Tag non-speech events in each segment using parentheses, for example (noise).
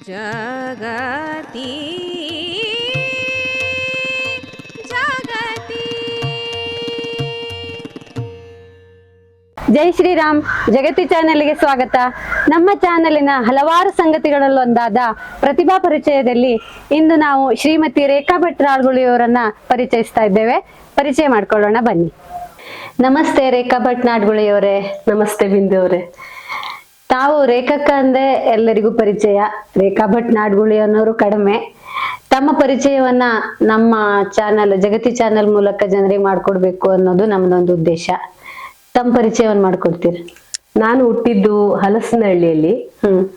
ಜಗತಿ. ಜಗತಿ. ಜೈ ಶ್ರೀರಾಮ್. ಜಗತಿ ಚಾನೆಲ್ಗೆ ಸ್ವಾಗತ. ನಮ್ಮ ಚಾನೆಲಿನ ಹಲವಾರು ಸಂಗತಿಗಳಲ್ಲೊಂದಾದ ಪ್ರತಿಭಾ ಪರಿಚಯದಲ್ಲಿ ಇಂದು ನಾವು ಶ್ರೀಮತಿ ರೇಖಾ ಭಟ್ ರಾಳ್ಗುಳಿಯವರನ್ನ ಪರಿಚಯಿಸ್ತಾ ಇದ್ದೇವೆ. ಪರಿಚಯ ಮಾಡ್ಕೊಳ್ಳೋಣ ಬನ್ನಿ. ನಮಸ್ತೆ ರೇಖಾ ಭಟ್ ನಾಡ್ಗುಳಿಯವರೇ ನಮಸ್ತೆ ಬಿಂದು ಅವರೇ. ತಾವು ರೇಖಕ್ಕ ಅಂದ್ರೆ ಎಲ್ಲರಿಗೂ ಪರಿಚಯ. ರೇಖಾ ಭಟ್ ನಾಡ್ಗುಳಿ ಅನ್ನೋರು ಕಡಿಮೆ. ತಮ್ಮ ಪರಿಚಯವನ್ನ ನಮ್ಮ ಚಾನಲ್ ಜಗತಿ ಚಾನಲ್ ಮೂಲಕ ಜನರಿಗೆ ಮಾಡ್ಕೊಡ್ಬೇಕು ಅನ್ನೋದು ನಮ್ದೊಂದು ಉದ್ದೇಶ. ತಮ್ಮ ಪರಿಚಯವನ್ನ ಮಾಡ್ಕೊಡ್ತೀರ? ನಾನು ಹುಟ್ಟಿದ್ದು ಹಲಸನಹಳ್ಳಿಯಲ್ಲಿ. ಹ್ಮ್.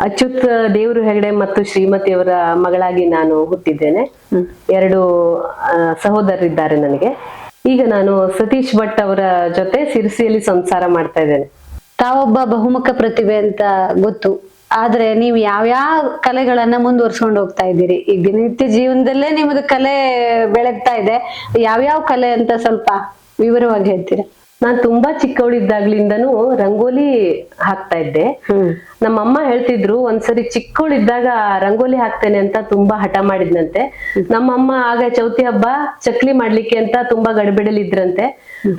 ಅಚ್ಯುತ್ ದೇವರು ಹೆಗಡೆ ಮತ್ತು ಶ್ರೀಮತಿಯವರ ಮಗಳಾಗಿ ನಾನು ಹುಟ್ಟಿದ್ದೇನೆ. ಹ್ಮ್. ಎರಡು ಸಹೋದರರಿದ್ದಾರೆ ನನಗೆ. ಈಗ ನಾನು ಸತೀಶ್ ಭಟ್ ಅವರ ಜೊತೆ ಸಿರಿಸಿಯಲ್ಲಿ ಸಂಸಾರ ಮಾಡ್ತಾ ಇದ್ದೇನೆ. ತಾವೊಬ್ಬ ಬಹುಮುಖ ಪ್ರತಿಭೆ ಅಂತ ಗೊತ್ತು. ಆದ್ರೆ ನೀವು ಯಾವ್ಯಾವ ಕಲೆಗಳನ್ನ ಮುಂದುವರ್ಸ್ಕೊಂಡು ಹೋಗ್ತಾ ಇದ್ದೀರಿ? ಈಗ ದಿನನಿತ್ಯ ಜೀವನದಲ್ಲೇ ನಿಮ್ಮದು ಕಲೆ ಬೆಳಗ್ತಾ ಇದೆ. ಯಾವ್ಯಾವ ಕಲೆ ಅಂತ ಸ್ವಲ್ಪ ವಿವರವಾಗಿ ಹೇಳ್ತೀರಾ? ನಾನ್ ತುಂಬಾ ಚಿಕ್ಕವಳಿದ್ದಾಗ್ಲಿಂದನೂ ರಂಗೋಲಿ ಹಾಕ್ತಾ ಇದ್ದೆ. ನಮ್ಮಮ್ಮ ಹೇಳ್ತಿದ್ರು ಒಂದ್ಸರಿ ಚಿಕ್ಕವಳಿದ್ದಾಗ ರಂಗೋಲಿ ಹಾಕ್ತೇನೆ ಅಂತ ತುಂಬಾ ಹಠ ಮಾಡಿದ್ನಂತೆ. ನಮ್ಮಮ್ಮ ಆಗ ಚೌತಿ ಹಬ್ಬ ಚಕ್ಲಿ ಮಾಡ್ಲಿಕ್ಕೆ ಅಂತ ತುಂಬಾ ಗಡಿಬಿಡಲಿ ಇದ್ರಂತೆ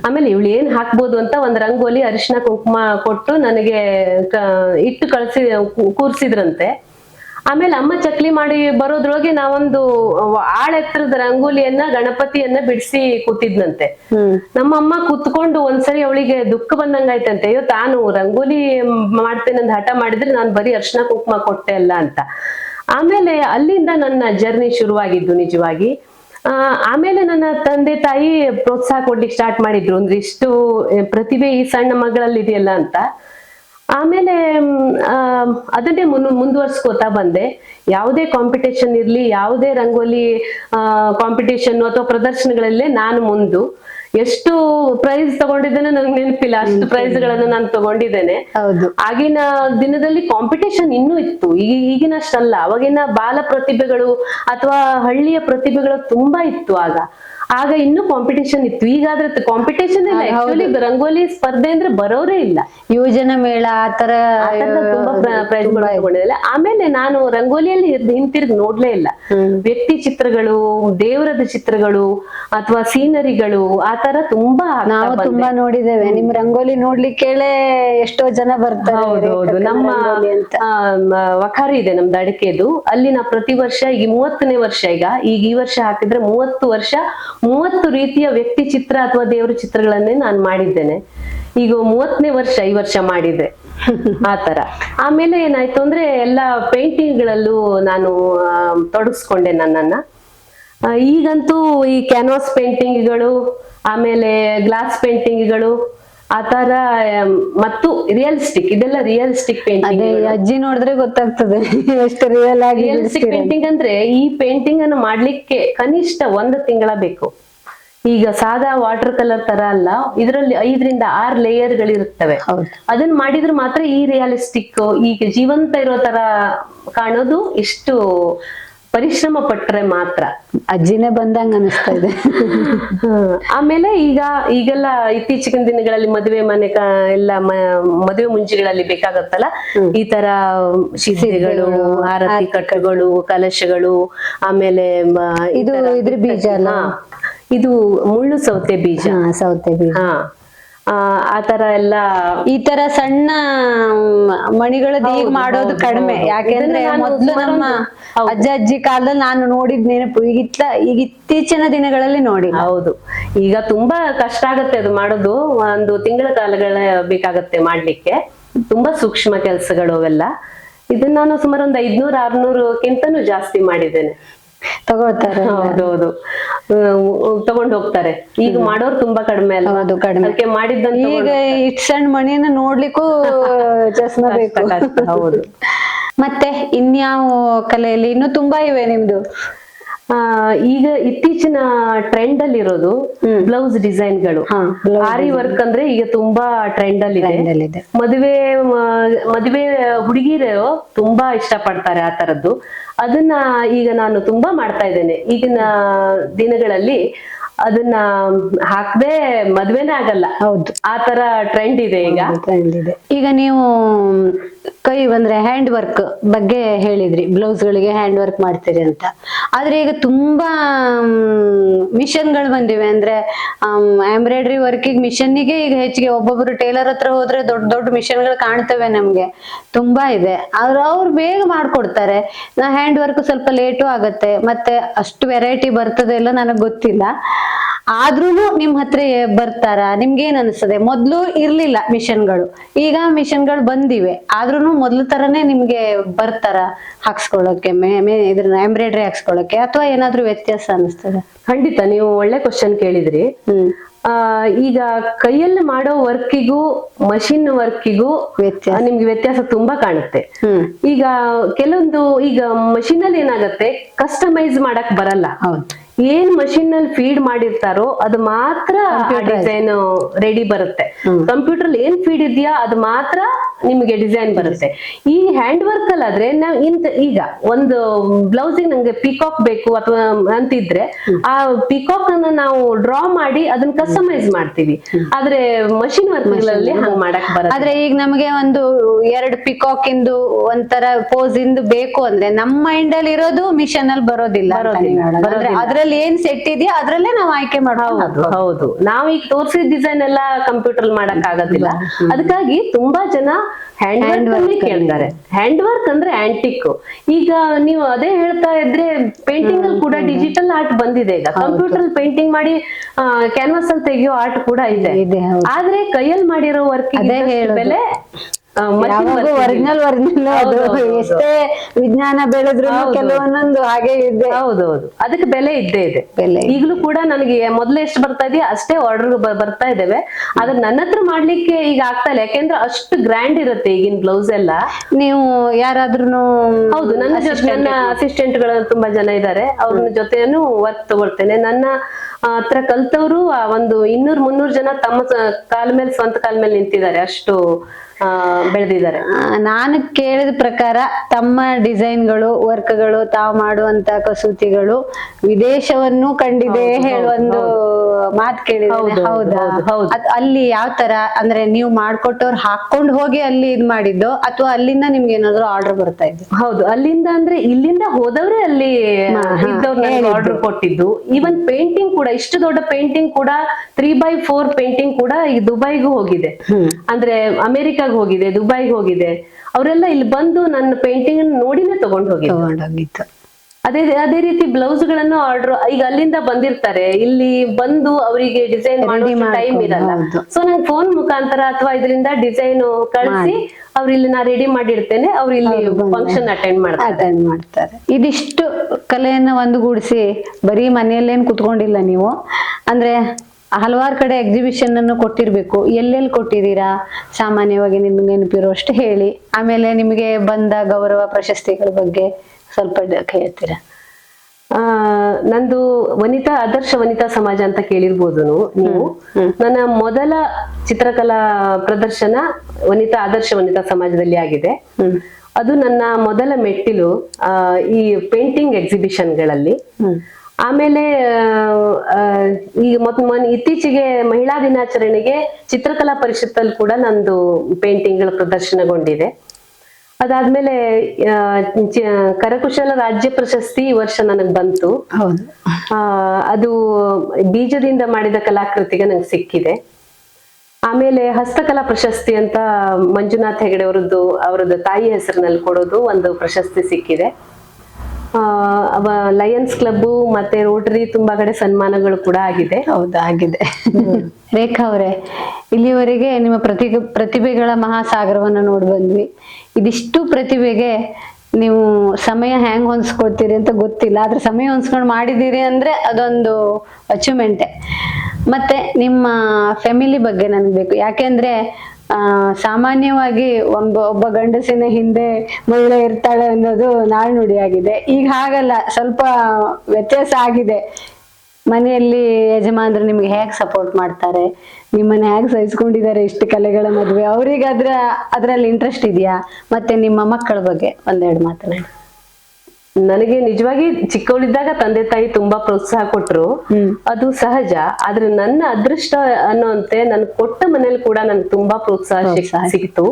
ಆಮೇಲೆ ಇವಳು ಏನ್ ಹಾಕ್ಬೋದು ಅಂತ ಒಂದ್ ರಂಗೋಲಿ ಅರಿಶಿನ ಕುಂಕುಮ ಕೊಟ್ಟು ನನಗೆ ಇಟ್ಟು ಕಳ್ಸಿ ಕೂರ್ಸಿದ್ರಂತೆ. ಆಮೇಲೆ ಅಮ್ಮ ಚಕ್ಲಿ ಮಾಡಿ ಬರೋದ್ರೊಳಗೆ ನಾವೊಂದು ಆಳ ಎತ್ತರದ ರಂಗೋಲಿಯನ್ನ ಗಣಪತಿಯನ್ನ ಬಿಡಿಸಿ ಕೂತಿದ್ನಂತೆ. ನಮ್ಮಮ್ಮ ಕೂತ್ಕೊಂಡು ಒಂದ್ಸರಿ ಅವಳಿಗೆ ದುಃಖ ಬಂದಂಗಾಯ್ತಂತೆ. ಅಯ್ಯೋ ತಾನು ರಂಗೋಲಿ ಮಾಡ್ತೇನೆ ಅಂತ ಹಠ ಮಾಡಿದ್ರೆ ನಾನು ಬರೀ ಅರ್ಶನ ಕುಂಕುಮ ಕೊಟ್ಟೆ ಅಲ್ಲ ಅಂತ. ಆಮೇಲೆ ಅಲ್ಲಿಂದ ನನ್ನ ಜರ್ನಿ ಶುರುವಾಗಿದ್ದು ನಿಜವಾಗಿ. ಆಮೇಲೆ ನನ್ನ ತಂದೆ ತಾಯಿ ಪ್ರೋತ್ಸಾಹ ಕೊಡ್ಲಿಕ್ಕೆ ಸ್ಟಾರ್ಟ್ ಮಾಡಿದ್ರು. ಅಂದ್ರೆ ಇಷ್ಟು ಪ್ರತಿಭೆ ಈ ಸಣ್ಣ ಮಗಳಲ್ಲಿ ಇದೆಯಲ್ಲ ಅಂತ. ಆಮೇಲೆ ಅದನ್ನೇ ಮುನ್ ಮುಂದುವರ್ಸ್ಕೋತಾ ಬಂದೆ. ಯಾವುದೇ ಕಾಂಪಿಟೇಷನ್ ಇರ್ಲಿ, ಯಾವುದೇ ರಂಗೋಲಿ ಕಾಂಪಿಟೇಷನ್ ಅಥವಾ ಪ್ರದರ್ಶನಗಳಲ್ಲೇ ನಾನು ಮುಂದು. ಎಷ್ಟು ಪ್ರೈಸ್ ತಗೊಂಡಿದ್ದೇನೆ ನನಗೆ ನೆನಪಿಲ್ಲ ಅಷ್ಟು ಪ್ರೈಸ್ ಗಳನ್ನ ನಾನು ತಗೊಂಡಿದ್ದೇನೆ. ಹೌದು. ಆಗಿನ ದಿನದಲ್ಲಿ ಕಾಂಪಿಟೇಷನ್ ಇನ್ನೂ ಇತ್ತು. ಈಗ ಈಗಿನಷ್ಟಲ್ಲ ಅವಾಗಿನ ಬಾಲ ಪ್ರತಿಭೆಗಳು ಅಥವಾ ಹಳ್ಳಿಯ ಪ್ರತಿಭೆಗಳು ತುಂಬಾ ಇತ್ತು ಆಗ. ಆಗ ಇನ್ನು ಕಾಂಪಿಟೇಷನ್ ಇತ್ತು. ಈಗಾದ್ರೆ ಕಾಂಪಿಟೇಷನ್ ಇಲ್ಲ. ಆಕ್ಚುಲಿ ರಂಗೋಲಿ ಸ್ಪರ್ಧೆ ಅಂದ್ರೆ ಬರೋರೇ ಇಲ್ಲ. ಯುವಜನ ಮೇಳ ಆತರ ತುಂಬಾ ಆಮೇಲೆ ನಾನು ರಂಗೋಲಿಯಲ್ಲಿ ಹಿಂತಿರುಗಿ ನೋಡ್ಲೇ ಇಲ್ಲ. ವ್ಯಕ್ತಿ ಚಿತ್ರಗಳು ದೇವರದ ಚಿತ್ರಗಳು ಅಥವಾ ಸೀನರಿಗಳು ಆತರ ತರ ತುಂಬಾ ನಾವು ತುಂಬಾ ನೋಡಿದ್ದೇವೆ. ನಿಮ್ ರಂಗೋಲಿ ನೋಡ್ಲಿಕ್ಕೆ ಎಷ್ಟೋ ಜನ ಬರ್ತಾರೆ ಹೌದು ನಮ್ಮ ವಖಾರಿ ಇದೆ ನಮ್ದು ಅಡಿಕೆದು. ಅಲ್ಲಿ ನಾ ಪ್ರತಿ ವರ್ಷ ಈಗ ಮೂವತ್ತನೇ ವರ್ಷ ಈಗ. ಈಗ ಈ ವರ್ಷ ಹಾಕಿದ್ರೆ ಮೂವತ್ತು ವರ್ಷ ಮೂವತ್ತು ರೀತಿಯ ವ್ಯಕ್ತಿ ಚಿತ್ರ ಅಥವಾ ದೇವರ ಚಿತ್ರಗಳನ್ನೇ ನಾನು ಮಾಡಿದ್ದೇನೆ. ಈಗ ಮೂವತ್ತನೇ ವರ್ಷ ಈ ವರ್ಷ ಮಾಡಿದೆ. (laughs) ಆತರ ಆಮೇಲೆ ಏನಾಯ್ತು ಅಂದ್ರೆ ಎಲ್ಲ ಪೇಂಟಿಂಗ್ ಗಳಲ್ಲೂ ನಾನು ತೊಡಗಿಸ್ಕೊಂಡೆ ನನ್ನನ್ನ. ಈಗಂತೂ ಈ ಕ್ಯಾನ್ವಾಸ್ ಪೇಂಟಿಂಗ್ಗಳು ಆಮೇಲೆ ಗ್ಲಾಸ್ ಪೇಂಟಿಂಗ್ಗಳು ಆ ತರ ಆಮ್, ಮತ್ತು ರಿಯಲಿಸ್ಟಿಕ್ ಇದೆಲ್ಲ ರಿಯಲಿಸ್ಟಿಕ್ ಪೇಂಟಿಂಗ್ ಅಜ್ಜಿ ನೋಡಿದ್ರೆ ಗೊತ್ತಾಗ್ತದೆ. ಎಷ್ಟು ರಿಯಲ್ ಆಗಿ ರಿಯಲಿಸ್ಟಿಕ್ ಪೇಂಟಿಂಗ್ ಅಂದ್ರೆ ಈ ಪೇಂಟಿಂಗ್ ಅನ್ನು ಮಾಡ್ಲಿಕ್ಕೆ ಕನಿಷ್ಠ ಒಂದು ತಿಂಗಳ ಬೇಕು. ಈಗ ಸಾದಾ ವಾಟರ್ ಕಲರ್ ತರ ಅಲ್ಲ ಇದರಲ್ಲಿ ಐದರಿಂದ ಆರು ಲೇಯರ್ ಗಳಿರುತ್ತವೆ. ಅದನ್ನ ಮಾಡಿದ್ರೆ ಮಾತ್ರ ಈ ರಿಯಾಲಿಸ್ಟಿಕ್ ಈಗ ಜೀವಂತ ಇರೋ ತರ ಕಾಣೋದು ಇಷ್ಟು ಪರಿಶ್ರಮ ಪಟ್ರೆ ಮಾತ್ರ. ಅಜ್ಜಿನೇ ಬಂದಂಗ ಅನಿಸ್ತಾ ಇದೆ. ಆಮೇಲೆ ಈಗ ಈಗೆಲ್ಲ ಇತ್ತೀಚಿನ ದಿನಗಳಲ್ಲಿ ಮದುವೆ ಮನೆ ಕ- ಎಲ್ಲ ಮದುವೆ ಮುಂಜಿಗಳಲ್ಲಿ ಬೇಕಾಗತ್ತಲ್ಲ? ಈ ತರ ಶಿಸಿಗಳು ಆರತಿ ಕಟ್ಟಗಳು ಕಲಶಗಳು ಆಮೇಲೆ ಇದು ಇದ್ರ ಬೀಜ ಇದು ಮುಳ್ಳು ಸೌತೆ ಬೀಜ. ಸೌತೆ ಬೀಜ. ಹಾ. ಆ, ತರ ಎಲ್ಲ ಈ ತರ ಸಣ್ಣ ಮಣಿಗಳದ್ದು ಈಗ ಮಾಡೋದು ಕಡಿಮೆ. ಯಾಕೆಂದ್ರೆ ಮೊದ್ಲು ನಮ್ಮ ಅಜ್ಜ ಅಜ್ಜಿ ಕಾಲದಲ್ಲಿ ನಾನು ನೋಡಿದ್ ನೆನಪು. ಈಗ ಈಗ ಇತ್ತೀಚಿನ ದಿನಗಳಲ್ಲಿ ನೋಡಿ ಹೌದು. ಈಗ ತುಂಬಾ ಕಷ್ಟ ಆಗತ್ತೆ ಅದು ಮಾಡೋದು. ಒಂದು ತಿಂಗಳ ಕಾಲಗಳ ಬೇಕಾಗತ್ತೆ ಮಾಡ್ಲಿಕ್ಕೆ. ತುಂಬಾ ಸೂಕ್ಷ್ಮ ಕೆಲಸಗಳು ಅವೆಲ್ಲ. ಇದನ್ನ ನಾನು ಸುಮಾರು ಒಂದ್ ಐದ್ನೂರ್ ಆರ್ನೂರಕ್ಕಿಂತನೂ ಜಾಸ್ತಿ ಮಾಡಿದ್ದೇನೆ. ತಗೊಳ್ತಾರೆ ಹೌದೌದು. ತಗೊಂಡ್ ಹೋಗ್ತಾರೆ. ಈಗ ಮಾಡೋರು ತುಂಬಾ ಕಡಿಮೆ ಅಲ್ಲ ಅದು ಕಡಿಮೆ. ಅದಕ್ಕೆ ಮಾಡಿದ್ದಂತ ಈಗ ಇಷ್ಟ್ ಸಣ್ಣ ಮಣಿನ ನೋಡ್ಲಿಕ್ಕೂ (laughs) ಚಸ್ಮಾ ಬೇಕು. ಹೌದು. (laughs) ಮತ್ತೆ ಇನ್ಯಾವ ಕಲೆಯಲ್ಲಿ? ಇನ್ನು ತುಂಬಾ ಇವೆ ನಿಮ್ದು. ಈಗ ಇತ್ತೀಚಿನ ಟ್ರೆಂಡ್ ಅಲ್ಲಿ ಇರೋದು ಬ್ಲೌಸ್ ಡಿಸೈನ್ಗಳು. ಗಳು ಆರಿ ವರ್ಕ್ ಅಂದ್ರೆ ಈಗ ತುಂಬಾ ಟ್ರೆಂಡ್ ಅಲ್ಲಿ ಇದೆ. ಮದುವೆ ಮದುವೆ ಹುಡುಗಿರು ತುಂಬಾ ಇಷ್ಟ ಪಡ್ತಾರೆ ಆ ತರದ್ದು. ಅದನ್ನ ಈಗ ನಾನು ತುಂಬಾ ಮಾಡ್ತಾ ಇದ್ದೇನೆ. ಈಗಿನ ದಿನಗಳಲ್ಲಿ ಅದನ್ನ ಹಾಕದೆ ಮದ್ವೆನೆ ಆಗಲ್ಲ. ಹೌದು. ಆ ತರ ಟ್ರೆಂಡ್ ಇದೆ ಈಗ. ಇದೆ. ಈಗ ನೀವು ಕೈ ಬಂದ್ರೆ ಹ್ಯಾಂಡ್ ವರ್ಕ್ ಬಗ್ಗೆ ಹೇಳಿದ್ರಿ ಬ್ಲೌಸ್ಗಳಿಗೆ ಹ್ಯಾಂಡ್ ವರ್ಕ್ ಮಾಡ್ತೀರಿ ಅಂತ. ಆದ್ರೆ ಈಗ ತುಂಬಾ ಮಿಷನ್ಗಳು ಬಂದಿವೆ. ಅಂದ್ರೆ ಎಂಬ್ರಾಯ್ಡ್ರಿ ವರ್ಕಿಗೆ ಮಿಷನ್ನಿಗೆ ಈಗ ಹೆಚ್ಚಿಗೆ ಒಬ್ಬೊಬ್ರು ಟೇಲರ್ ಹತ್ರ ಹೋದ್ರೆ ದೊಡ್ಡ ದೊಡ್ಡ ಮಿಷನ್ಗಳು ಕಾಣ್ತವೆ ನಮ್ಗೆ. ತುಂಬಾ ಇದೆ. ಆದ್ರೆ ಅವ್ರು ಬೇಗ ಮಾಡ್ಕೊಡ್ತಾರೆ. ನಾ ಹ್ಯಾಂಡ್ ವರ್ಕ್ ಸ್ವಲ್ಪ ಲೇಟು ಆಗತ್ತೆ. ಮತ್ತೆ ಅಷ್ಟು ವೆರೈಟಿ ಬರ್ತದೆ ಎಲ್ಲ ನನಗೆ ಗೊತ್ತಿಲ್ಲ. ಆದ್ರೂನು ನಿಮ್ ಹತ್ರ ಬರ್ತಾರ? ನಿಮ್ಗೆ ಏನ್ ಅನ್ಸ್ತದೆ? ಮೊದ್ಲು ಇರ್ಲಿಲ್ಲ ಮಿಷನ್ಗಳು. ಈಗ ಮಿಷನ್ಗಳು ಬಂದಿವೆ. ಆದ್ರೂ ಮೊದ್ಲು ತರನೇ ನಿಮ್ಗೆ ಬರ್ತಾರ ಹಾಕ್ಸ್ಕೊಳಕ್ಕೆ ಇದ್ರ ಎಂಬ್ರಾಯ್ಡ್ರಿ ಹಾಕ್ಸ್ಕೊಳಕ್ಕೆ ಅಥವಾ ಏನಾದ್ರೂ ವ್ಯತ್ಯಾಸ ಅನಿಸ್ತದೆ? ಖಂಡಿತ ನೀವು ಒಳ್ಳೆ ಕ್ವಶನ್ ಕೇಳಿದ್ರಿ. ಆ, ಈಗ ಕೈಯಲ್ಲಿ ಮಾಡೋ ವರ್ಕಿಗೂ ಮಷಿನ್ ವರ್ಕಿಗೂ ವ್ಯತ್ಯಾಸ. ನಿಮ್ಗೆ ವ್ಯತ್ಯಾಸ ತುಂಬಾ ಕಾಣುತ್ತೆ. ಈಗ ಕೆಲವೊಂದು ಈಗ ಮಷಿನ್ ಅಲ್ಲಿ ಏನಾಗತ್ತೆ? ಕಸ್ಟಮೈಸ್ ಮಾಡಕ್ ಬರಲ್ಲ. ಹೌದು. ಏನ್ ಮಷಿನ್ನಲ್ಲಿ ಫೀಡ್ ಮಾಡಿರ್ತಾರೋ ಅದು ಮಾತ್ರ ಡಿಸೈನ್ ರೆಡಿ ಬರುತ್ತೆ. ಕಂಪ್ಯೂಟರ್ ಅಲ್ಲಿ ಏನ್ ಫೀಡ್ ಇದೆಯಾ ಅದು ಮಾತ್ರ ನಿಮಗೆ ಡಿಸೈನ್ ಬರುತ್ತೆ. ಈ ಹ್ಯಾಂಡ್ ವರ್ಕ್ ಅಲ್ಲಿ ಆದ್ರೆ ನಾವ್ ಇಂತ ಈಗ ಒಂದು ಬ್ಲೌಸಿಗೆ ನಂಗೆ ಪಿಕಾಕ್ ಬೇಕು ಅಥವಾ ಅಂತಿದ್ರೆ ಆ ಪಿಕಾಕ್ ಅನ್ನ ನಾವು ಡ್ರಾ ಮಾಡಿ ಅದನ್ನ ಕಸ್ಟಮೈಸ್ ಮಾಡ್ತೀವಿ. ಆದ್ರೆ ಮಷಿನ್ ವರ್ಕ್ ಅಲ್ಲಿ ಹಂಗ್ ಮಾಡಕ್ ಬರಲ್ಲ. ಆದ್ರೆ ಈಗ ನಮಗೆ ಒಂದು ಎರಡು ಪಿಕಾಕ್ ಇಂದು ಒಂಥರ ಪೋಸ್ ಇಂದು ಬೇಕು ಅಂದ್ರೆ ನಮ್ಮ ಮೈಂಡ್ ಅಲ್ಲಿ ಇರೋದು ಮಿಷನ್ ಅಲ್ಲಿ ಬರೋದಿಲ್ಲ ಅಂತ ಅದ್ರಲ್ಲಿ ಏನ್ ಸೆಟ್ ಇದೆಯಾ ಅದ್ರಲ್ಲೇ ನಾವು ಆಯ್ಕೆ ಮಾಡಬಹುದು ಹೌದು ಹೌದು. ನಾವ್ ಈಗ ತೋರಿಸಿದ ಡಿಸೈನ್ ಎಲ್ಲ ಕಂಪ್ಯೂಟರ್ ಮಾಡಕ್ ಆಗೋದಿಲ್ಲ. ಅದಕ್ಕಾಗಿ ತುಂಬಾ ಜನ ಹ್ಯಾಂಡ್ ವರ್ಕ್ ಕೇಳ್ತಾರೆ. ಹ್ಯಾಂಡ್ ವರ್ಕ್ ಅಂದ್ರೆ ಆಂಟಿಕ್ ಈಗ ನೀವು ಅದೇ ಹೇಳ್ತಾ ಇದ್ರೆ ಪೇಂಟಿಂಗ್ ಅಲ್ಲಿ ಕೂಡ ಡಿಜಿಟಲ್ ಆರ್ಟ್ ಬಂದಿದೆ ಈಗ. ಕಂಪ್ಯೂಟರ್ ಪೇಂಟಿಂಗ್ ಮಾಡಿ ಕ್ಯಾನ್ವಾಸ್ ಅಲ್ಲಿ ತೆಗೆಯೋ ಆರ್ಟ್ ಕೂಡ ಇದೆ. ಆದ್ರೆ ಕೈಯಲ್ಲಿ ಮಾಡಿರೋ ವರ್ಕ್. ಬೆಲೆ ಒರಿಜಿನಲ್ ಒರಿಜಿನಲ್ ಅದು ಎಷ್ಟೇ ವಿಜ್ಞಾನ ಬೆಳೆದ್ರು. ಕೆಲವೊಂದೊಂದು ಹಾಗೆ ಇದೆ. ಹೌದೌದು ಅದಕ್ಕೆ ಬೆಲೆ ಇದ್ದೇ ಇದೆ. ಬೆಲೆ ಈಗಲೂ ಕೂಡ ನನಗೆ ಮೊದಲು ಎಷ್ಟು ಬರ್ತಾ ಇದೆಯಾ ಅಷ್ಟೇ ಆರ್ಡರ್ ಬರ್ತಾ ಇದ್ದೇವೆ ಆದ್ರೆ ನನ್ನ ಹತ್ರ ಮಾಡ್ಲಿಕ್ಕೆ ಈಗ ಆಗ್ತಾ ಇಲ್ಲ. ಯಾಕೆಂದ್ರೆ ಅಷ್ಟು ಗ್ರ್ಯಾಂಡ್ ಇರುತ್ತೆ ಈಗಿನ ಬ್ಲೌಸ್ ಎಲ್ಲ. ನೀವು ಯಾರಾದ್ರೂ ಹೌದು ನನ್ನ ಜೊತೆ ನನ್ನ ಅಸಿಸ್ಟೆಂಟ್ಗಳು ತುಂಬಾ ಜನ ಇದ್ದಾರೆ ಅವ್ರ ಜೊತೆನೂ ವರ್ಕ್ ತಗೊಳ್ತೇನೆ. ನನ್ನ ಹತ್ರ ಕಲ್ತವ್ರು ಒಂದು ಇನ್ನೂರ್ ಮುನ್ನೂರ್ ಜನ ತಮ್ಮ ಕಾಲ್ ಮೇಲೆ ಸ್ವಂತ ಕಾಲ ಮೇಲೆ ನಿಂತಿದ್ದಾರೆ ಅಷ್ಟು. ಬೆಳೆದಿದ್ದಾರೆ? ನಾನು ಕೇಳಿದ ಪ್ರಕಾರ ತಮ್ಮ ಡಿಸೈನ್ಗಳು ವರ್ಕ್ಗಳು ತಾವು ಮಾಡುವಂತ ಕಸೂತಿಗಳು ವಿದೇಶವನ್ನು ಕಂಡಿದೆ ಹೇಳುವಂದು ಮಾತು ಕೇಳಿದ್ರೆ ಹೌದು. ಅಲ್ಲಿ ಯಾವ ತರ ಅಂದ್ರೆ ನೀವು ಮಾಡ್ಕೊಟ್ಟವ್ರು ಹಾಕೊಂಡು ಹೋಗಿ ಅಲ್ಲಿ ಇದ್ ಮಾಡಿದ್ದು ಅಥವಾ ಅಲ್ಲಿಂದ ನಿಮ್ಗೆ ಏನಾದ್ರು ಆರ್ಡರ್ ಬರ್ತಾ ಇದ್ದು ಹೌದು ಅಲ್ಲಿಂದ ಅಂದ್ರೆ ಇಲ್ಲಿಂದ ಹೋದವ್ರೆ ಅಲ್ಲಿ ಆರ್ಡರ್ ಕೊಟ್ಟಿದ್ದು. ಈವನ್ ಪೇಂಟಿಂಗ್ ಕೂಡ ಇಷ್ಟು ದೊಡ್ಡ ಪೇಂಟಿಂಗ್ ಕೂಡ ತ್ರೀ ಬೈ ಫೋರ್ ಪೇಂಟಿಂಗ್ ಕೂಡ ಈ ದುಬೈಗೂ ಹೋಗಿದೆ. ಅಂದ್ರೆ ಅಮೆರಿಕಾಗ್ ಹೋಗಿದೆ ದುಬೈಗೆ ಹೋಗಿದೆ ಅವರೆಲ್ಲ ಇಲ್ಲಿ ಬಂದು ನನ್ನ ಪೇಂಟಿಂಗ್ ನೋಡಿನೇ ತಗೊಂಡ್ ಹೋಗಿದ್ದು ಅದೇ ಅದೇ ರೀತಿ ಬ್ಲೌಸ್ಗಳನ್ನು ಆರ್ಡರ್ ಈಗ ಅಲ್ಲಿಂದ ಬಂದಿರ್ತಾರೆ. ಇಲ್ಲಿ ಬಂದು ಅವರಿಗೆ ಡಿಸೈನ್ ಮಾಡಿ ಟೈಮ್ ಇರಲ್ಲ. ಸೊ ನಂಗೆ ಫೋನ್ ಮುಖಾಂತರ ಅಥವಾ ಇದರಿಂದ ಡಿಸೈನ್ ಕಳಿಸಿ ಅವ್ರು ಇಲ್ಲಿ ನಾ ರೆಡಿ ಮಾಡಿರ್ತೇನೆ. ಅವ್ರು ಇಲ್ಲಿ ಫಂಕ್ಷನ್ ಅಟೆಂಡ್ ಮಾಡ್ತಾರೆ. ಅಟೆಂಡ್ ಮಾಡ್ತಾರೆ. ಇದಿಷ್ಟು ಕಲೆಯನ್ನ ಒಂದುಗೂಡಿಸಿ ಬರೀ ಮನೆಯಲ್ಲೇನು ಕುತ್ಕೊಂಡಿಲ್ಲ ನೀವು? ಅಂದ್ರೆ ಹಲವಾರು ಕಡೆ ಎಕ್ಸಿಬಿಷನ್ ಅನ್ನು ಕೊಟ್ಟಿರ್ಬೇಕು. ಎಲ್ಲೆಲ್ಲಿ ಕೊಟ್ಟಿದ್ದೀರಾ? ಸಾಮಾನ್ಯವಾಗಿ ನಿಮ್ಗೆ ನೆನಪಿರೋ ಅಷ್ಟು ಹೇಳಿ. ಆಮೇಲೆ ನಿಮಗೆ ಬಂದ ಗೌರವ ಪ್ರಶಸ್ತಿಗಳ ಬಗ್ಗೆ ಸ್ವಲ್ಪ ಹೇಳ್ತೀರಾ ಆ ನಂದು ವನಿತಾ ಆದರ್ಶ ವನಿತಾ ಸಮಾಜ ಅಂತ ಕೇಳಿರ್ಬೋದು ನೀವು. ನನ್ನ ಮೊದಲ ಚಿತ್ರಕಲಾ ಪ್ರದರ್ಶನ ವನಿತಾ ಆದರ್ಶ ವನಿತಾ ಸಮಾಜದಲ್ಲಿ ಆಗಿದೆ. ಅದು ನನ್ನ ಮೊದಲ ಮೆಟ್ಟಿಲು ಈ ಪೇಂಟಿಂಗ್ ಎಕ್ಸಿಬಿಷನ್ಗಳಲ್ಲಿ ಆಮೇಲೆ ಈಗ ಮತ್ ಮೊನ್ನೆ ಇತ್ತೀಚೆಗೆ ಮಹಿಳಾ ದಿನಾಚರಣೆಗೆ ಚಿತ್ರಕಲಾ ಪರಿಷತ್ತಲ್ಲಿ ಕೂಡ ನಂದು ಪೇಂಟಿಂಗ್ಗಳ ಪ್ರದರ್ಶನಗೊಂಡಿದೆ. ಅದಾದ್ಮೇಲೆ ಕರಕುಶಲ ರಾಜ್ಯ ಪ್ರಶಸ್ತಿ ಈ ವರ್ಷ ನನಗ್ ಬಂತು. ಅದು ಬೀಜದಿಂದ ಮಾಡಿದ ಕಲಾಕೃತಿಗೆ ನಂಗೆ ಸಿಕ್ಕಿದೆ. ಆಮೇಲೆ ಹಸ್ತಕಲಾ ಪ್ರಶಸ್ತಿ ಅಂತ ಮಂಜುನಾಥ್ ಹೆಗಡೆ ಅವರದ್ದು ಅವರದ್ದು ತಾಯಿ ಹೆಸರಿನಲ್ಲಿ ಕೊಡೋದು ಒಂದು ಪ್ರಶಸ್ತಿ ಸಿಕ್ಕಿದೆ. ಲಯನ್ಸ್ ಕ್ಲಬ್ ಮತ್ತೆ ರೋಟರಿ ತುಂಬಾ ಕಡೆ ಸನ್ಮಾನಗಳು ಕೂಡ ಆಗಿದೆ. ಹೌದು ಆಗಿದೆ. ರೇಖಾ ಅವರೇ ಇಲ್ಲಿವರೆಗೆ ನಿಮ್ಮ ಪ್ರತಿ ಪ್ರತಿಭೆಗಳ ಮಹಾಸಾಗರವನ್ನು ನೋಡಿ ಬಂದ್ವಿ. ಇದಿಷ್ಟು ಪ್ರತಿಭೆಗೆ ನೀವು ಸಮಯ ಹ್ಯಾಂಗ್ ಹೊಂದ್ಸ್ಕೊಳ್ತೀರಿ ಅಂತ ಗೊತ್ತಿಲ್ಲ ಆದ್ರೆ ಸಮಯ ಹೊಂದ್ಸ್ಕೊಂಡು ಮಾಡಿದ್ದೀರಿ ಅಂದ್ರೆ ಅದೊಂದು ಅಚೀವ್ಮೆಂಟೆ ಮತ್ತೆ ನಿಮ್ಮ ಫ್ಯಾಮಿಲಿ ಬಗ್ಗೆ ನನ್ಗೆ ಬೇಕು. ಯಾಕೆಂದ್ರೆ ಸಾಮಾನ್ಯವಾಗಿ ಒಬ್ಬ ಒಬ್ಬ ಗಂಡಸಿನ ಹಿಂದೆ ಮಹಿಳೆ ಇರ್ತಾಳೆ ಅನ್ನೋದು ನಾಳ್ನುಡಿಯಾಗಿದೆ. ಈಗ ಹಾಗಲ್ಲ, ಸ್ವಲ್ಪ ವ್ಯತ್ಯಾಸ ಆಗಿದೆ. ಮನೆಯಲ್ಲಿ ಯಜಮಾನ್ರು ನಿಮ್ಗೆ ಹೇಗ್ ಸಪೋರ್ಟ್ ಮಾಡ್ತಾರೆ? ನಿಮ್ಮನ್ನ ಹೇಗ್ ಸಹಿಸ್ಕೊಂಡಿದ್ದಾರೆ ಇಷ್ಟು ಕಲೆಗಳ ಮದುವೆ? ಅವ್ರಿಗೆ ಅದ್ರ ಅದ್ರಲ್ಲಿ ಇಂಟ್ರೆಸ್ಟ್ ಇದೆಯಾ? ಮತ್ತೆ ನಿಮ್ಮ ಮಕ್ಕಳ ಬಗ್ಗೆ ಒಂದೆರಡು ಮಾತನಾಡಿ. ನನಗೆ ನಿಜವಾಗಿ ಚಿಕ್ಕವಳಿದ್ದಾಗ ತಂದೆ ತಾಯಿ ತುಂಬಾ ಪ್ರೋತ್ಸಾಹ ಕೊಟ್ರು. ಅದು ಸಹಜ. ಆದ್ರೆ ನನ್ನ ಅದೃಷ್ಟ ಅನ್ನೋಂತೆ ನನ್ ಕೊಟ್ಟ ಮನೇಲಿ ಕೂಡ ನನ್ಗೆ ತುಂಬಾ ಪ್ರೋತ್ಸಾಹ ಸಿಗ್ತು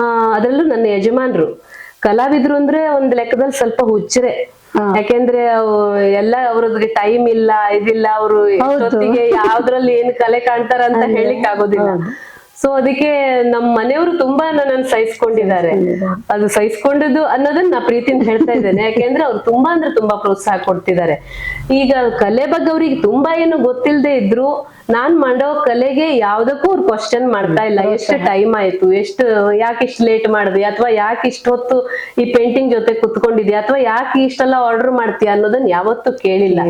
ಆ ಅದ್ರಲ್ಲೂ ನನ್ನ ಯಜಮಾನ್ರು. ಕಲಾವಿದ್ರು ಅಂದ್ರೆ ಒಂದ್ ಲೆಕ್ಕದಲ್ಲಿ ಸ್ವಲ್ಪ ಹುಚ್ಚರೆ. ಯಾಕೆಂದ್ರೆ ಎಲ್ಲ ಅವ್ರದ್ಗೆ ಟೈಮ್ ಇಲ್ಲ ಇದಿಲ್ಲ ಅವರು ಯಾವ್ದ್ರಲ್ಲಿ ಏನ್ ಕಲೆ ಕಾಣ್ತಾರ ಅಂತ ಹೇಳಿಕ್ ಆಗೋದಿಲ್ಲ ಸೊ ಅದಕ್ಕೆ ನಮ್ ಮನೆಯವರು ತುಂಬಾ ನನ್ನ ಸಹಿಸ್ಕೊಂಡಿದ್ದಾರೆ. ಅದು ಸಹಿಸ್ಕೊಂಡಿದ್ದು ಅನ್ನೋದನ್ನ ನಾ ಪ್ರೀತಿಯಿಂದ ಹೇಳ್ತಾ ಇದ್ದೇನೆ. ಯಾಕೆಂದ್ರೆ ಅವ್ರು ತುಂಬಾ ಅಂದ್ರೆ ತುಂಬಾ ಪ್ರೋತ್ಸಾಹ ಕೊಡ್ತಿದ್ದಾರೆ. ಈಗ ಕಲೆ ಬಗ್ಗೆ ಅವ್ರಿಗೆ ತುಂಬಾ ಏನು ಗೊತ್ತಿಲ್ಲದೆ ಇದ್ರು ನಾನ್ ಮಾಡೋ ಕಲೆಗೆ ಯಾವ್ದಕ್ಕೂ ಅವ್ರು ಕ್ವಶನ್ ಮಾಡ್ತಾ ಇಲ್ಲ. ಎಷ್ಟು ಟೈಮ್ ಆಯ್ತು? ಎಷ್ಟು ಯಾಕೆ ಇಷ್ಟು ಲೇಟ್ ಮಾಡಿದ್ವಿ ಅಥವಾ ಯಾಕೆ ಇಷ್ಟೊತ್ತು ಈ ಪೇಂಟಿಂಗ್ ಜೊತೆ ಕುತ್ಕೊಂಡಿದ್ಯಾ? ಅಥವಾ ಯಾಕೆ ಇಷ್ಟೆಲ್ಲ ಆರ್ಡರ್ ಮಾಡ್ತೀಯ ಅನ್ನೋದನ್ನ ಯಾವತ್ತೂ ಕೇಳಿಲ್ಲ.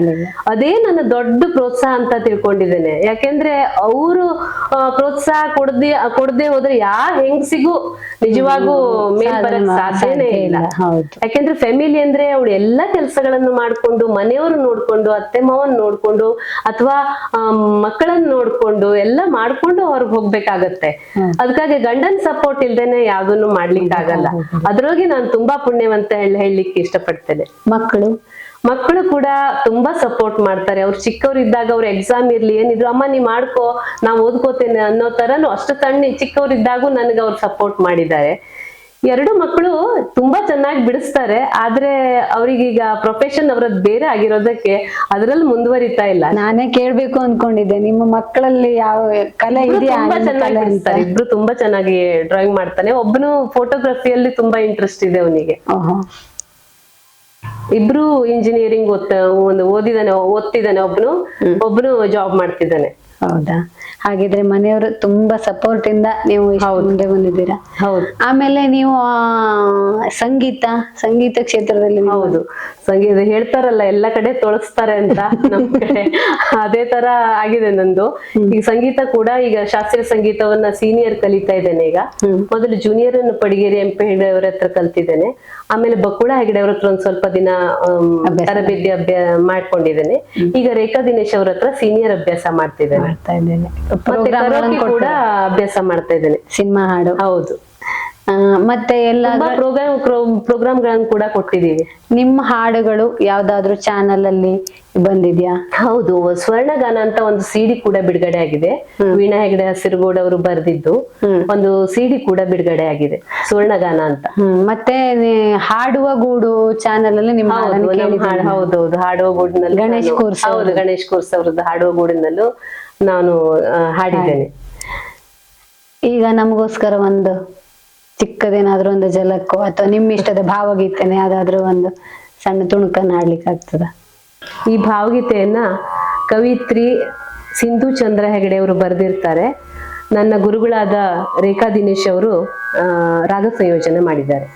ಅದೇ ನನ್ನ ದೊಡ್ಡ ಪ್ರೋತ್ಸಾಹ ಅಂತ ತಿಳ್ಕೊಂಡಿದ್ದೇನೆ. ಯಾಕೆಂದ್ರೆ ಅವರು ಪ್ರೋತ್ಸಾಹ ಕೊಡದೆ ಕೊಡದೆ ಹೋದ್ರೆ ಯಾ ಹೆಂಗ್ಸಿಗೂ ನಿಜವಾಗೂ ಮೇಲ್ ಬರಕ್ ಸಾಧ್ಯನೇ ಇಲ್ಲ. ಯಾಕೆಂದ್ರೆ ಫ್ಯಾಮಿಲಿ ಅಂದ್ರೆ ಅವಳು ಎಲ್ಲಾ ಕೆಲಸಗಳನ್ನು ಮಾಡ್ಕೊಂಡು ಮನೆಯವ್ರು ನೋಡ್ಕೊಂಡು ಅತ್ತೆ ಮಾವನ್ ನೋಡ್ಕೊಂಡು ಅಥವಾ ಮಕ್ಕಳನ್ನ ನೋಡ್ಕೊಂಡು ಎಲ್ಲ ಮಾಡ್ಕೊಂಡು ಅವ್ರಿಗೆ ಹೋಗ್ಬೇಕಾಗತ್ತೆ. ಅದಕ್ಕಾಗಿ ಗಂಡನ್ ಸಪೋರ್ಟ್ ಇಲ್ದೇನೆ ಯಾವ್ದನ್ನು ಮಾಡ್ಲಿಕ್ಕೆ ಆಗಲ್ಲ ಅದ್ರೊಳಗೆ ನಾನು ತುಂಬಾ ಪುಣ್ಯವಂತ ಹೇಳಿ ಹೇಳಲಿಕ್ಕೆ ಇಷ್ಟಪಡ್ತೇನೆ. ಮಕ್ಕಳು? ಮಕ್ಕಳು ಕೂಡ ತುಂಬಾ ಸಪೋರ್ಟ್ ಮಾಡ್ತಾರೆ. ಅವ್ರು ಚಿಕ್ಕವರಿದ್ದಾಗ ಅವ್ರ ಎಕ್ಸಾಮ್ ಇರ್ಲಿ ಏನಿದ್ರು ಅಮ್ಮ ನೀ ಮಾಡ್ಕೋ ನಾ ಓದ್ಕೋತೇನೆ ಅನ್ನೋ ತರನು ಅಷ್ಟು ಸಣ್ಣ ಚಿಕ್ಕವರಿದ್ದಾಗೂ ನನಗೆ ಅವ್ರು ಸಪೋರ್ಟ್ ಮಾಡಿದ್ದಾರೆ. ಎರಡು ಮಕ್ಕಳು ತುಂಬಾ ಚೆನ್ನಾಗಿ ಬಿಡಿಸ್ತಾರೆ ಆದ್ರೆ ಅವ್ರಿಗೀಗ ಪ್ರೊಫೆಷನ್ ಅವರದ್ದು ಬೇರೆ ಆಗಿರೋದಕ್ಕೆ ಅದ್ರಲ್ಲಿ ಮುಂದುವರಿತಾ ಇಲ್ಲ. ನಾನೇ ಕೇಳ್ಬೇಕು ಅನ್ಕೊಂಡಿದ್ದೆ ನಿಮ್ಮ ಮಕ್ಕಳಲ್ಲಿ ಯಾವ ಕಲೆ ಇದೆಯಾ ತುಂಬಾ ಚೆನ್ನಾಗಿ ಬಿಡಿಸ್ತಾರೆ ಇಬ್ರು ತುಂಬಾ ಚೆನ್ನಾಗಿ ಡ್ರಾಯಿಂಗ್ ಮಾಡ್ತಾನೆ. ಒಬ್ಬನು ಫೋಟೋಗ್ರಫಿಯಲ್ಲಿ ತುಂಬಾ ಇಂಟ್ರೆಸ್ಟ್ ಇದೆ ಅವನಿಗೆ. ಇಬ್ರು ಇಂಜಿನಿಯರಿಂಗ್ ಓದ್ತಾ ಒಂದು ಓದಿದಾನೆ ಓದ್ತಿದ್ದಾನೆ ಒಬ್ನು ಒಬ್ನು ಜಾಬ್ ಮಾಡ್ತಿದ್ದಾನೆ. ಹೌದಾ? ಹಾಗಿದ್ರೆ ಮನೆಯವರು ತುಂಬಾ ಸಪೋರ್ಟ್ ಇಂದ ನೀವು ಇಷ್ಟು ಮುಂದೆ ಬಂದಿದ್ದೀರಾ? ಹೌದು. ಆಮೇಲೆ ನೀವು ಆ, ಸಂಗೀತ ಸಂಗೀತ ಕ್ಷೇತ್ರದಲ್ಲಿ ನೀವು- ಹೌದು. ಸಂಗೀತ ಹೇಳ್ತಾರಲ್ಲ ಎಲ್ಲ ಕಡೆ ತೊಳಸ್ತಾರೆ ಅಂತ (laughs) ನಮ್ ಕಡೆ. ಅದೇ ತರ ಆಗಿದೆ ನಂದು. ಈಗ ಸಂಗೀತ ಕೂಡ ಈಗ ಶಾಸ್ತ್ರೀಯ ಸಂಗೀತವನ್ನ ಸೀನಿಯರ್ ಕಲಿತಾ ಇದ್ದೇನೆ ಈಗ. ಮೊದಲು ಜೂನಿಯರ್ ಅನ್ನು ಪಡಿಗೇರಿ ಎಂ. ಪಿ. ಅವರ ಹತ್ರ ಕಲ್ತಿದ್ದೇನೆ. ಆಮೇಲೆ ಬಕುಳ ಹೆಗಡೆ ಅವ್ರ ಹತ್ರ ಒಂದ್ ಸ್ವಲ್ಪ ದಿನ ಆಮ್, ತರಬೇತಿ ಅಭ್ಯಾಸ ಮಾಡ್ಕೊಂಡಿದ್ದೇನೆ. ಈಗ ರೇಖಾ ದಿನೇಶ್ ಅವ್ರ ಹತ್ರ ಸೀನಿಯರ್ ಅಭ್ಯಾಸ ಮಾಡ್ತಿದ್ದೇನೆ. ಮಾಡ್ತಾ ಇದ್ದೇನೆ. ಕೂಡ ಅಭ್ಯಾಸ ಮಾಡ್ತಾ ಇದ್ದೇನೆ. ಸಿನಿಮಾ ಹಾಡು? ಹೌದು. ಮತ್ತೆ ಎಲ್ಲ ಪ್ರೋಗ್ರಾಮ್ ಪ್ರೋಗ್ರಾಮ್ಗಳನ್ನು ಕೂಡ ಕೊಟ್ಟಿದ್ದೀವಿ. ನಿಮ್ಮ ಹಾಡುಗಳು ಯಾವ್ದಾದ್ರು ಚಾನಲ್ ಅಲ್ಲಿ ಬಂದಿದ್ಯಾ? ಹೌದು ಸ್ವರ್ಣಗಾನ ಅಂತ ಒಂದು ಸಿಡಿ ಕೂಡ ಬಿಡುಗಡೆ ಆಗಿದೆ. ವೀಣಾ ಹೆಗಡೆ ಹಸಿರುಗೋಡ್ ಅವರು ಬರೆದಿದ್ದು ಒಂದು ಸಿಡಿ ಕೂಡ ಬಿಡುಗಡೆ ಆಗಿದೆ ಸ್ವರ್ಣಗಾನ ಅಂತ. ಮತ್ತೆ ಹಾಡುವ ಗೂಡು ಚಾನಲ್ ಅಲ್ಲಿ ನಿಮ್ಮ ಹೌದೌದು ಹಾಡುವ ಗೂಡಿನಲ್ಲಿ ಗಣೇಶ್ ಕೋರ್ಸ್ ಕೂರ್ಸ್ ಹೌದು ಗಣೇಶ್ ಕೂರ್ಸ್ ಅವ್ರದ್ದು ಹಾಡುವ ಗೂಡಿನಲ್ಲೂ ನಾನು ಹಾಡಿದ್ದೇನೆ. ಈಗ ನಮಗೋಸ್ಕರ ಒಂದು ಚಿಕ್ಕದೇನಾದ್ರೂ ಒಂದು ಜಲಕ್ಕೋ ಅಥವಾ ನಿಮ್ಮ ಇಷ್ಟದ ಭಾವಗೀತೆನೆ ಯಾವ್ದಾದ್ರೂ ಒಂದು ಸಣ್ಣ ತುಣುಕನ್ನ ಆಡ್ಲಿಕ್ಕೆ ಆಗ್ತದ? ಈ ಭಾವಗೀತೆಯನ್ನ ಕವಿತ್ರಿ ಸಿಂಧು ಚಂದ್ರ ಹೆಗಡೆ ಅವರು ಬರೆದಿರ್ತಾರೆ. ನನ್ನ ಗುರುಗಳಾದ ರೇಖಾ ದಿನೇಶ್ ಅವರು ರಾಗ ಸಂಯೋಜನೆ ಮಾಡಿದ್ದಾರೆ.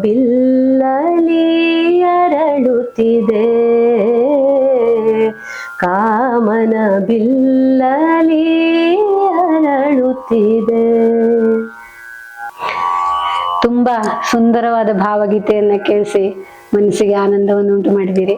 ಬಿಲ್ಲಲಿ ಅರಳುತ್ತಿದೆ. ಕಾಮನ ಬಿಲ್ಲಲಿ ಅರಳುತ್ತಿದೆ. ತುಂಬಾ ಸುಂದರವಾದ ಭಾವಗೀತೆಯನ್ನ ಕೇಳಿಸಿ ಮನಸ್ಸಿಗೆ ಆನಂದವನ್ನು ಉಂಟು ಮಾಡಿದ್ದೀರಿ.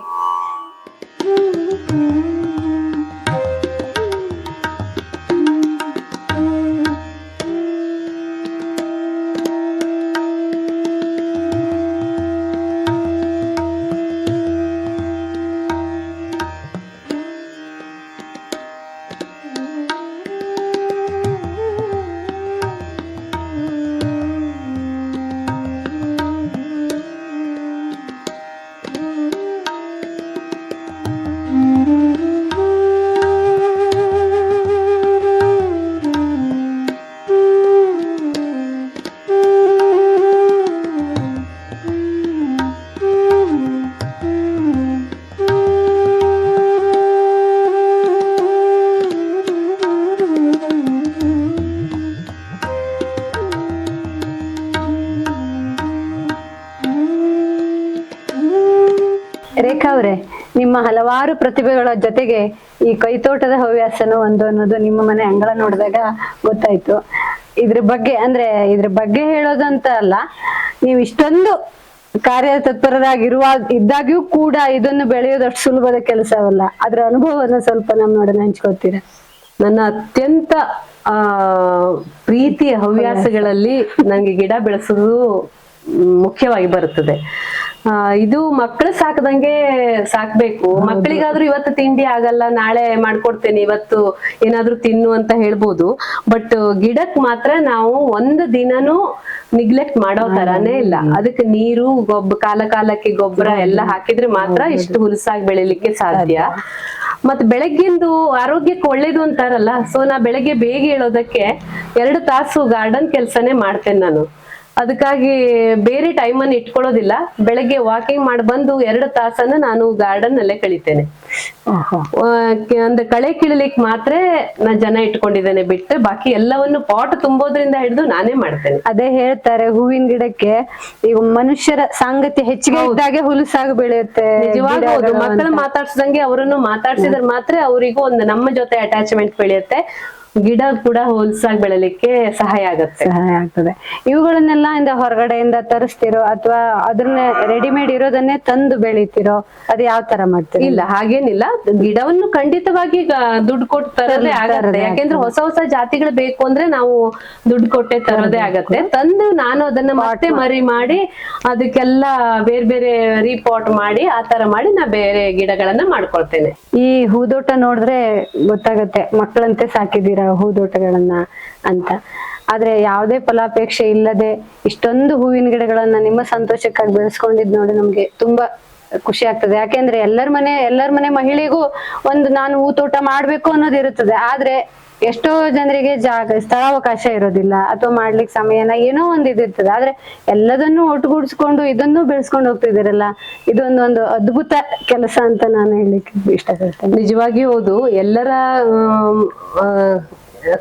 ಹಲವಾರು ಪ್ರತಿಭೆಗಳ ಜೊತೆಗೆ ಈ ಕೈತೋಟದ ಹವ್ಯಾಸನೂ ಒಂದು ಅನ್ನೋದು ನಿಮ್ಮ ಮನೆ ಅಂಗಳ ನೋಡಿದಾಗ ಗೊತ್ತಾಯ್ತು. ಇದ್ರ ಬಗ್ಗೆ ಅಂದ್ರೆ ಇದ್ರ ಬಗ್ಗೆ ಹೇಳೋದಂತ ಅಲ್ಲ ನೀವು ಇಷ್ಟೊಂದು ಕಾರ್ಯ ತತ್ಪರರಾಗಿರುವ ಇದ್ದಾಗ್ಯೂ ಕೂಡ ಇದನ್ನು ಬೆಳೆಯೋದು ಅಷ್ಟು ಸುಲಭದ ಕೆಲಸವಲ್ಲ. ಅದ್ರ ಅನುಭವವನ್ನ ಸ್ವಲ್ಪ ನಮ್ಮೊಡನೆ ಹಂಚ್ಕೊತೀರಾ ನನ್ನ ಅತ್ಯಂತ ಆ ಪ್ರೀತಿಯ ಹವ್ಯಾಸಗಳಲ್ಲಿ ನನಗೆ ಗಿಡ ಬೆಳೆಸೋದು ಮುಖ್ಯವಾಗಿ ಬರುತ್ತದೆ. ಆ, ಇದು ಮಕ್ಕಳು ಸಾಕದಂಗೆ ಸಾಕ್ಬೇಕು. ಮಕ್ಕಳಿಗಾದ್ರೂ ಇವತ್ತು ತಿಂಡಿ ಆಗಲ್ಲ ನಾಳೆ ಮಾಡ್ಕೊಡ್ತೇನೆ ಇವತ್ತು ಏನಾದ್ರೂ ತಿನ್ನು ಅಂತ ಹೇಳ್ಬೋದು. ಬಟ್ ಗಿಡಕ್ ಮಾತ್ರ ನಾವು ಒಂದು ದಿನನೂ ನಿಗ್ಲೆಕ್ಟ್ ಮಾಡೋ ತರಾನೇ ಇಲ್ಲ. ಅದಕ್ಕೆ ನೀರು ಗೊಬ್ಬ ಕಾಲ ಕಾಲಕ್ಕೆ ಗೊಬ್ಬರ ಎಲ್ಲ ಹಾಕಿದ್ರೆ ಮಾತ್ರ ಇಷ್ಟು ಹುಲ್ಸಾಗಿ ಬೆಳಿಲಿಕ್ಕೆ ಸಾಧ್ಯ. ಮತ್ ಬೆಳಗ್ಗಿಂದು ಆರೋಗ್ಯಕ್ಕೆ ಒಳ್ಳೇದು ಅಂತಾರಲ್ಲ ಸೊ ನಾ ಬೆಳಗ್ಗೆ ಬೇಗ ಹೇಳೋದಕ್ಕೆ ಎರಡು ತಾಸು ಗಾರ್ಡನ್ ಕೆಲ್ಸನೇ ಮಾಡ್ತೇನೆ ನಾನು. ಅದಕ್ಕಾಗಿ ಬೇರೆ ಟೈಮ್ ಅನ್ನು ಇಟ್ಕೊಳ್ಳೋದಿಲ್ಲ. ಬೆಳಗ್ಗೆ ವಾಕಿಂಗ್ ಮಾಡಿ ಬಂದು ಎರಡು ತಾಸನ್ನ ನಾನು ಗಾರ್ಡನ್ ಅಲ್ಲೇ ಕಳಿತೇನೆ. ಅಂದ್ರೆ ಕಳೆ ಕೀಳಲಿಕ್ಕೆ ಮಾತ್ರ ನಾ ಜನ ಇಟ್ಕೊಂಡಿದ್ದೇನೆ ಬಿಟ್ಟು ಬಾಕಿ ಎಲ್ಲವನ್ನು ಪಾಟ್ ತುಂಬೋದ್ರಿಂದ ಹಿಡಿದು ನಾನೇ ಮಾಡ್ತೇನೆ. ಅದೇ ಹೇಳ್ತಾರೆ ಹೂವಿನ ಗಿಡಕ್ಕೆ ಈಗ ಮನುಷ್ಯರ ಸಾಂಗತ್ಯ ಹೆಚ್ಚಿಗೆ ಇದ್ದಾಗೆ ಹುಲುಸಾಗಿ ಬೆಳೆಯುತ್ತೆ ಗಿಡಗಳು ಮಕ್ಕಳು ಮಾತಾಡ್ಸ್ದಂಗೆ ಅವರನ್ನು ಮಾತಾಡ್ಸಿದ್ರೆ ಮಾತ್ರ ಅವರಿಗೂ ಒಂದು ನಮ್ಮ ಜೊತೆ ಅಟ್ಯಾಚ್ಮೆಂಟ್ ಬೆಳೆಯುತ್ತೆ. ಗಿಡ ಕೂಡ ಹೊಲ್ಸಾಗಿ ಬೆಳಲಿಕ್ಕೆ ಸಹಾಯ ಆಗುತ್ತೆ. ಸಹಾಯ ಆಗ್ತದೆ. ಇವುಗಳನ್ನೆಲ್ಲ ಇಂದ ಹೊರಗಡೆಯಿಂದ ತರಿಸ್ತಿರೋ ಅಥವಾ ಅದನ್ನ ರೆಡಿಮೇಡ್ ಇರೋದನ್ನೇ ತಂದು ಬೆಳಿತಿರೋ ಅದ್ ಯಾವ ತರ ಮಾಡ್ತೀರಿ? ಇಲ್ಲ ಹಾಗೇನಿಲ್ಲ. ಗಿಡವನ್ನು ಖಂಡಿತವಾಗಿ ದುಡ್ಡು ಕೊಟ್ಟು ತರೋದೇ ಆಗತ್ತೆ. ಯಾಕೆಂದ್ರೆ ಹೊಸ ಹೊಸ ಜಾತಿಗಳು ಬೇಕು ಅಂದ್ರೆ ನಾವು ದುಡ್ಡು ಕೊಟ್ಟೆ ತರೋದೇ ಆಗತ್ತೆ. ತಂದು ನಾನು ಅದನ್ನ ಮತ್ತೆ ಮರಿ ಮಾಡಿ ಅದಕ್ಕೆಲ್ಲ ಬೇರೆ ಬೇರೆ ರೀಪಾಟ್ ಮಾಡಿ ಆ ತರ ಮಾಡಿ ನಾ ಬೇರೆ ಗಿಡಗಳನ್ನ ಮಾಡ್ಕೊಳ್ತೇನೆ. ಈ ಹೂದೋಟ ನೋಡಿದ್ರೆ ಗೊತ್ತಾಗತ್ತೆ. ಮಕ್ಕಳಂತೆ ಸಾಕಿದೀರಾ ಹೂದೋಟಗಳನ್ನ ಅಂತ. ಆದ್ರೆ ಯಾವುದೇ ಫಲಾಪೇಕ್ಷೆ ಇಲ್ಲದೆ ಇಷ್ಟೊಂದು ಹೂವಿನ ಗಿಡಗಳನ್ನ ನಿಮ್ಮ ಸಂತೋಷಕ್ಕಾಗಿ ಬೆಳೆಸ್ಕೊಂಡಿದ್ ನೋಡಿ ನಮ್ಗೆ ತುಂಬಾ ಖುಷಿ ಆಗ್ತದೆ. ಯಾಕೆಂದ್ರೆ ಎಲ್ಲರ ಮನೆ ಎಲ್ಲರ ಮನೆ ಮಹಿಳೆಗೂ ಒಂದು ನಾನು ಹೂ ತೋಟ ಮಾಡ್ಬೇಕು ಅನ್ನೋದು ಇರುತ್ತದೆ. ಆದ್ರೆ ಎಷ್ಟೋ ಜನರಿಗೆ ಜಾಗ, ಸ್ಥಳಾವಕಾಶ ಇರೋದಿಲ್ಲ. ಅಥವಾ ಮಾಡ್ಲಿಕ್ಕೆ ಸಮಯನ ಏನೋ ಒಂದು ಇದಿರ್ತದೆ ಆದ್ರೆ ಎಲ್ಲದನ್ನು ಒಟ್ಟುಗೂಡಿಸ್ಕೊಂಡು ಇದನ್ನು ಬೆಳೆಸ್ಕೊಂಡು ಹೋಗ್ತಿದ್ದೀರಲ್ಲ. ಇದೊಂದು ಒಂದು ಅದ್ಭುತ ಕೆಲಸ ಅಂತ ನಾನು ಹೇಳಲಿಕ್ಕೆ ಇಷ್ಟಪಡ್ತೇನೆ. ನಿಜವಾಗಿಯೂ ಹೌದು. ಎಲ್ಲರ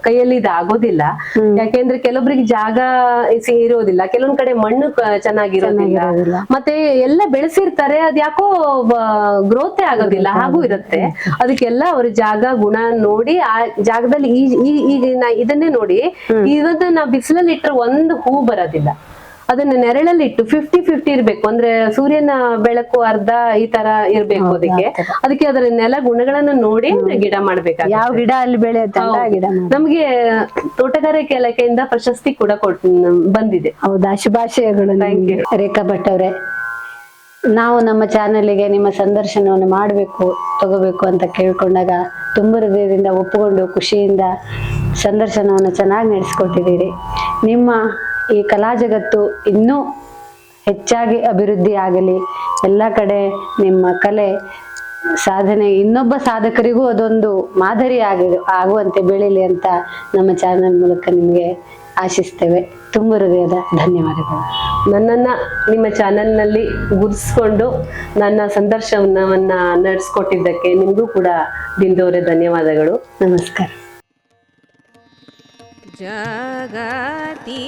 ಕೈಯಲ್ಲಿ ಇದಾಗೋದಿಲ್ಲ. ಯಾಕೆಂದ್ರೆ ಕೆಲವೊಬ್ರಿಗೆ ಜಾಗ ಇರೋದಿಲ್ಲ. ಕೆಲವೊಂದ್ ಕಡೆ ಮಣ್ಣು ಚೆನ್ನಾಗಿರೋದಿಲ್ಲ. ಮತ್ತೆ ಎಲ್ಲ ಬೆಳೆಸಿರ್ತಾರೆ ಅದ್ ಯಾಕೋ ಗ್ರೋತೆ ಆಗೋದಿಲ್ಲ. ಹಾಗೂ ಇರುತ್ತೆ. ಅದಕ್ಕೆಲ್ಲ ಅವ್ರ ಜಾಗ ಗುಣ ನೋಡಿ ಆ ಜಾಗದಲ್ಲಿ ಈ ಇದನ್ನೇ ನೋಡಿ ಇವತ್ತು ನಾವು ಬಿಸಿಲಲ್ಲಿ ಇಟ್ಟರೆ ಒಂದು ಹೂ ಬರೋದಿಲ್ಲ. ಅದನ್ನ ನೆರಳಲ್ಲಿ ಇಟ್ಟು ಫಿಫ್ಟಿ ಫಿಫ್ಟಿ ಇರ್ಬೇಕು. ಅಂದ್ರೆ ಸೂರ್ಯನ ಬೆಳಕು ಅರ್ಧ ಈ ತರ ಇರ್ಬೇಕು ಅದಕ್ಕೆ. ಅದಕ್ಕೆ ಅದರ ನೆಲ ಗುಣಗಳನ್ನ ನೋಡಿ ಗಿಡ ಮಾಡ್ಬೇಕು ಯಾವ ಗಿಡ ಅಲ್ಲಿ ಬೆಳೆಯುತ್ತೆ ಗಿಡ ನಮ್ಗೆ ತೋಟಗಾರಿಕೆ ಇಲಾಖೆಯಿಂದ ಪ್ರಶಸ್ತಿ ಕೂಡ ಕೊಟ್ ಬಂದಿದೆ. ಹೌದಾ? ಶುಭಾಶಯಗಳು. ರೇಖಾ ಭಟ್ ಅವರೇ. ನಾವು ನಮ್ಮ ಚಾನಲ್ಗೆ ನಿಮ್ಮ ಸಂದರ್ಶನವನ್ನು ಮಾಡಬೇಕು ತಗೋಬೇಕು ಅಂತ ಕೇಳ್ಕೊಂಡಾಗ ತುಂಬ ಹೃದಯದಿಂದ ಒಪ್ಪಿಕೊಂಡು ಖುಷಿಯಿಂದ ಸಂದರ್ಶನವನ್ನು ಚೆನ್ನಾಗಿ ನಡೆಸ್ಕೊಟ್ಟಿದ್ದೀರಿ. ನಿಮ್ಮ ಈ ಕಲಾ ಜಗತ್ತು ಇನ್ನೂ ಹೆಚ್ಚಾಗಿ ಅಭಿವೃದ್ಧಿ ಆಗಲಿ ಎಲ್ಲ ಕಡೆ ನಿಮ್ಮ ಕಲೆ ಸಾಧನೆ ಇನ್ನೊಬ್ಬ ಸಾಧಕರಿಗೂ ಅದೊಂದು ಮಾದರಿ ಆಗಿ ಆಗುವಂತೆ ಬೆಳೀಲಿ ಅಂತ ನಮ್ಮ ಚಾನಲ್ ಮೂಲಕ ನಿಮಗೆ ಆಶಿಸ್ತೇವೆ. ತುಂಬ ಹೃದಯದ ಧನ್ಯವಾದಗಳು. ನನ್ನನ್ನು ನಿಮ್ಮ ಚಾನೆಲ್ನಲ್ಲಿ ಗುರುತಿಸ್ಕೊಂಡು ನನ್ನ ಸಂದರ್ಶನವನ್ನು ನಡೆಸ್ಕೊಟ್ಟಿದ್ದಕ್ಕೆ ನಿಮಗೂ ಕೂಡ ಬಿಂದೋರೆ ಧನ್ಯವಾದಗಳು. ನಮಸ್ಕಾರ. जगति